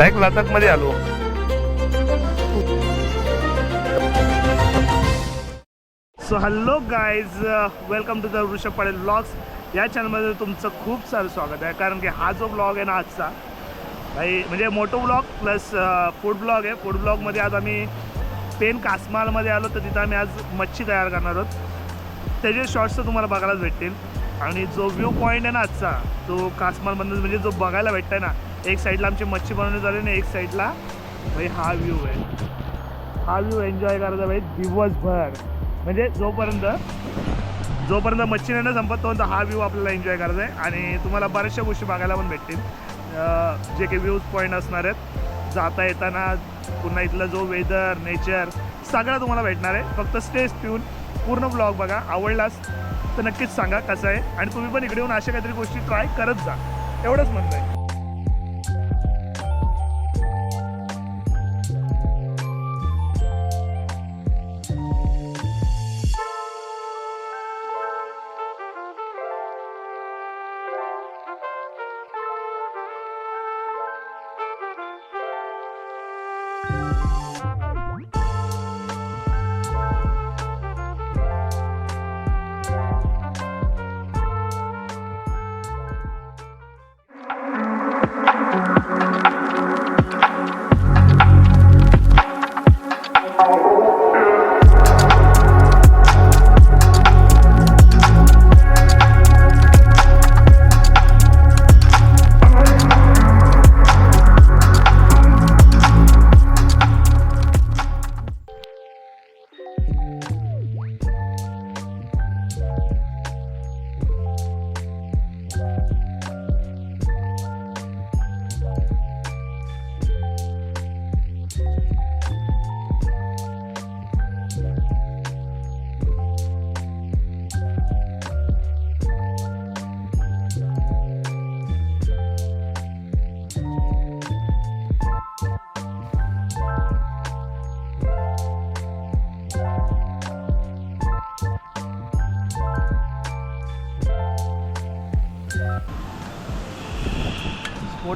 Direct लडाखमध्ये आलो. So hello guys welcome to the Vrushabh Patil blogs या चॅनलमध्ये तुमचं खूप सारं स्वागत आहे. कारण की हा जो ब्लॉग आहे ना आजचा काही म्हणजे moto blog plus food blog आहे. फूड ब्लॉगमध्ये आज आम्ही पेन कासमालमध्ये आलो तर तिथं आम्ही आज मच्छी तयार करणार आहोत. त्याचे शॉर्ट्स तर तुम्हाला बघायलाच भेटतील. आणि जो व्ह्यू पॉईंट आहे ना आजचा तो कासमालमधून म्हणजे जो बघायला भेटत आहे ना एक साईडला आमची मच्छी बनवली झाली आणि एक साईडला भाई हा व्ह्यू आहे. हा व्ह्यू एन्जॉय करायचा भाई दिवसभर. म्हणजे जोपर्यंत जोपर्यंत मच्छी नाही ना संपत तोपर्यंत हा व्ह्यू आपल्याला एन्जॉय करायचा आहे. आणि तुम्हाला बऱ्याचशा गोष्टी बघायला पण भेटतील. जे काही व्ह्यूज पॉईंट असणार आहेत जाता येताना पुन्हा इथलं जो वेदर नेचर सगळं तुम्हाला भेटणार आहे. फक्त स्टेज पिऊन पूर्ण ब्लॉग बघा. आवडलास तर नक्कीच सांगा कसं आहे. आणि तुम्ही पण इकडे येऊन अशा काहीतरी गोष्टी ट्राय करत जा. एवढंच म्हणणं आहे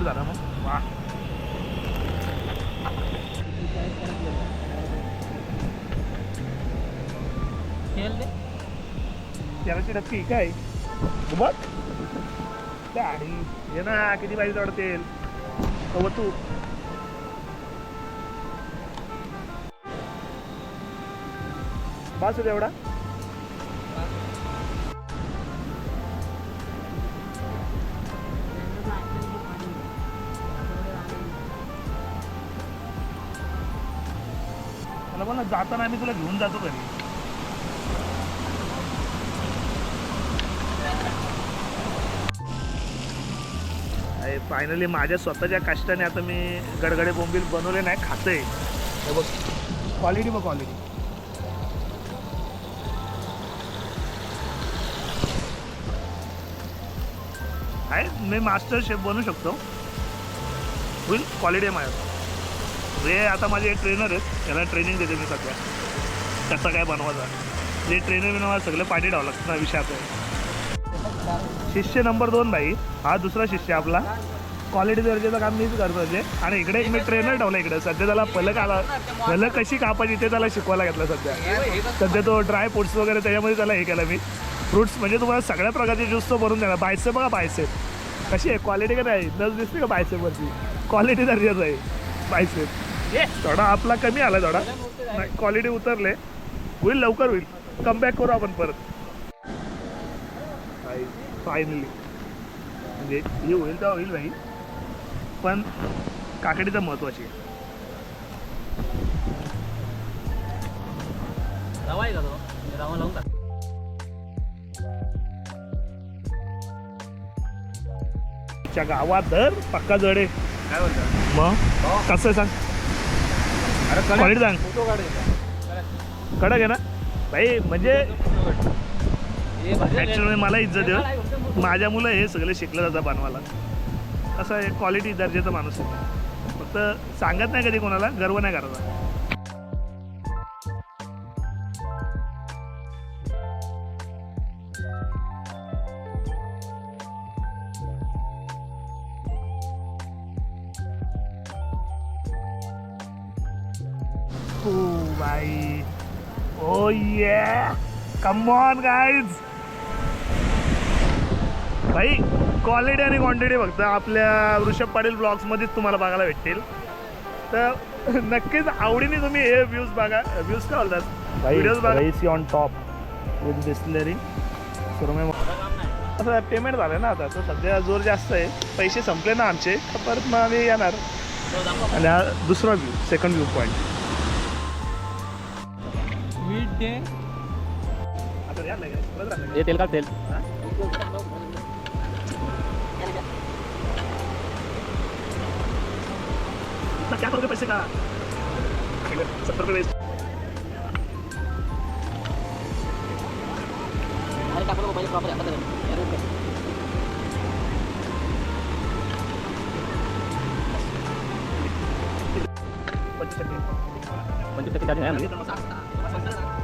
स्फोट झाला मग वा. टक्के काय बघ गाडी ये ना किती पाहिजे तेवढं तेल अहो तू. बस एवढा. जाताना आम्ही तुला घेऊन जातो घरी. फायनली माझ्या स्वतःच्या कष्टाने आता मी गडगडे बोंबील बनवले नाही खातंय. हे बघ क्वालिटी बघ क्वालिटी आहे मी मास्टर शेफ बनू शकतो. होईल क्वालिटी आहे माझ्या हे आता माझे एक ट्रेनर आहेत. त्याला ट्रेनिंग देते मी सध्या. कसं काय बनवायचा? जे ट्रेनर बिनवायला सगळं पाठी ठेवावं लागतं ना विषयात आहे शिष्य नंबर दोन भाई. हा दुसरा शिष्य आपला. क्वालिटी दर्जाचं काम मीच करतो जे. आणि इकडे मी ट्रेनर ठेवला इकडे. सध्या त्याला पलक आला. पलक कशी कापायची ते त्याला शिकवायला घेतलं सध्या. सध्या तो ड्राय फ्रुट्स वगैरे त्याच्यामध्ये त्याला हे केलं मी. फ्रुट्स म्हणजे तुम्हाला सगळ्या प्रकारचे ज्यूस तो भरून देणार. बायसेप बघा बायसेप कशी आहे? क्वालिटी का नाही नस दिसते का बायसेपवरची क्वालिटी दर्जाचं आहे. बायसेप थोडा आपला कमी आला थोडा क्वालिटी उतरले. होईल लवकर होईल. कमबॅक करू आपण परत. फायनली म्हणजे हे होईल तर होईल भाई. पण काकडी तर महत्वाची आहे. रवा आहे का तो? रवा लावून टाक. च्या गावात दर पक्का जड आहे. काय बोलतो? मग? कसं आहे सांग? क्वालिटी सांग. कडक आहे ना? भाई म्हणजे हे मला इज्जत देऊ हो. माझ्या मुलं हे सगळे शिकलं जातं बनवायला. असं आहे क्वालिटी दर्जाचा माणूस आहे. फक्त सांगत नाही कधी कोणाला गर्व नाही करायचा ओ ये कम ऑन गाईज भाई क्वालिटी आणि क्वांटिटी फक्त. आपल्या वृषभ पाटील ब्लॉग्समध्येच तुम्हाला बघायला भेटतील. तर नक्कीच आवडीने तुम्ही हे व्ह्यूज बघा. व्ह्यूज काय बोलतात? व्हिडिओज बघा. ऑन टॉप विथ बिस्लरी सुरमय असं पेमेंट झालं ना आता. तर सध्या जोर जास्त आहे. पैसे संपले ना आमचे. तर परत मग आम्ही येणार आणि हा दुसरा व्ह्यू सेकंड व्ह्यू पॉईंट मीठ दे आता या नाही का? परत राहिलं हे तेल का तेल का? क्या करोगे पैसे का सत्तर रुपये वेस्ट अरे टाकू नको पहिले प्रॉपर आता तर पंचवीस टक्के. पंचवीस टक्के चार्जिंग आहे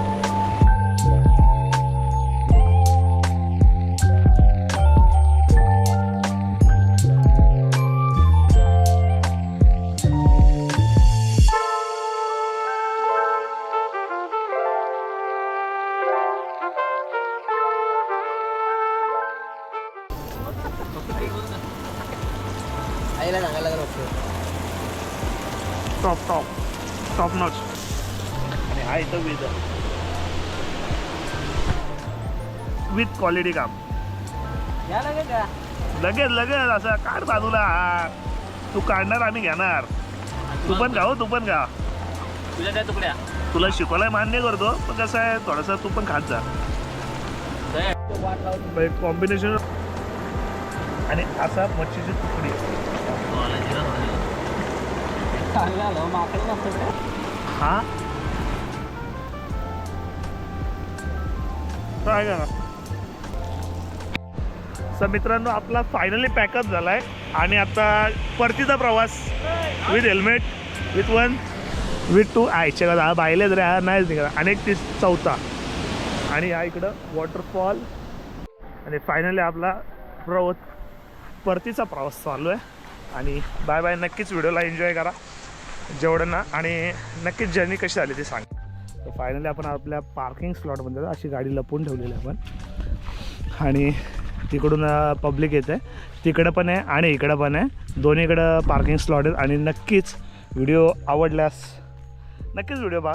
आईला सांगायला लागलं होतं टॉप टॉप टॉप नॉच आणि हा इथं विथ विथ क्वालिटी काम. या लागेल का लगेच लगेच. असं काढ बाजूला. हा तू काढणार आम्ही घेणार. तू पण गाव तू पण गा तुझ्या त्या तुकड्या. तुला शिकवायला मान्य करतो पण कसं आहे थोडंसं तू पण खात जा. कॉम्बिनेशन आणि असा मच्छीची तुकडी चांगलं आलं माकडं नसतं का हा? काय करा तर मित्रांनो आपला फायनली पॅकअप झाला आहे आणि आता परतीचा प्रवास with helmet with one with two आयचे का हा हा नाहीच निघाला आणि एक तीस चौथा. आणि हा इकडं वॉटरफॉल आणि फायनली आपला प्रव परतीचा प्रवास चालू आहे. आणि बाय बाय नक्कीच व्हिडिओला एन्जॉय करा. जेवढं ना आणि नक्कीच जर्नी कशी झाली ते सांग. तर फायनली आपण आपल्या पार्किंग स्लॉटमध्ये अशी गाडी लपवून ठेवलेली आहे आपण. आणि तिकडून पब्लिक येते तिकडं पण आहे आणि इकडं पण आहे. दोन्हीकडं पार्किंग स्लॉट आहेत आणि नक्कीच व्हिडिओ आवडल्यास नक्कीच व्हिडिओ पहा.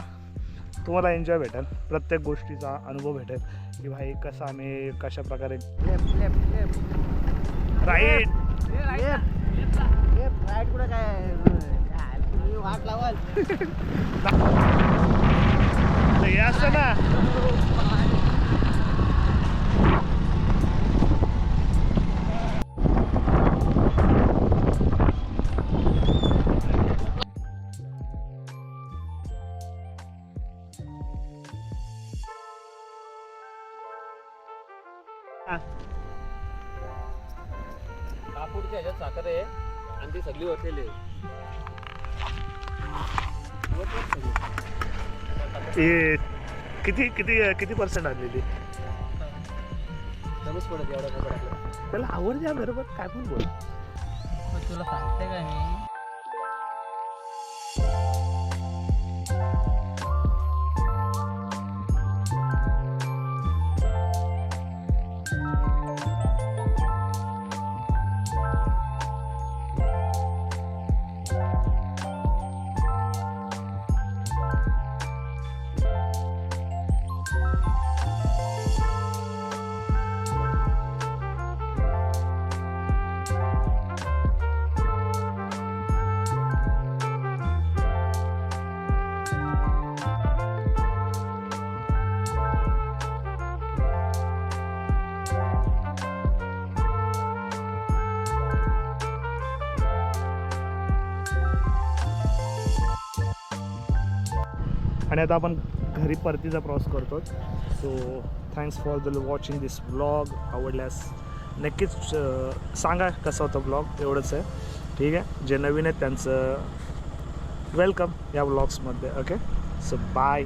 तुम्हाला एन्जॉय भेटेल. प्रत्येक गोष्टीचा अनुभव भेटेल की भाई कसं आम्ही कशा प्रकारे left left left right right कुठं काय हे असतं ना. कापूरच्या ह्याच्यात साखर आहे आणि ती सगळी वरलेली आहे. हे किती किती किती पर्सेंट आलेली कमीच पडत एवढा त्याला आवडते बरोबर काय पण बोल. तुला सांगते काय मी? आणि आता आपण घरी परतीचा प्रवास करतो so thanks for the watching this blog आवडल्यास नक्कीच सांगा कसा होता ब्लॉग एवढंच आहे. ठीक आहे? जे नवीन आहेत त्यांचं वेलकम या ब्लॉग्समध्ये ओके सो बाय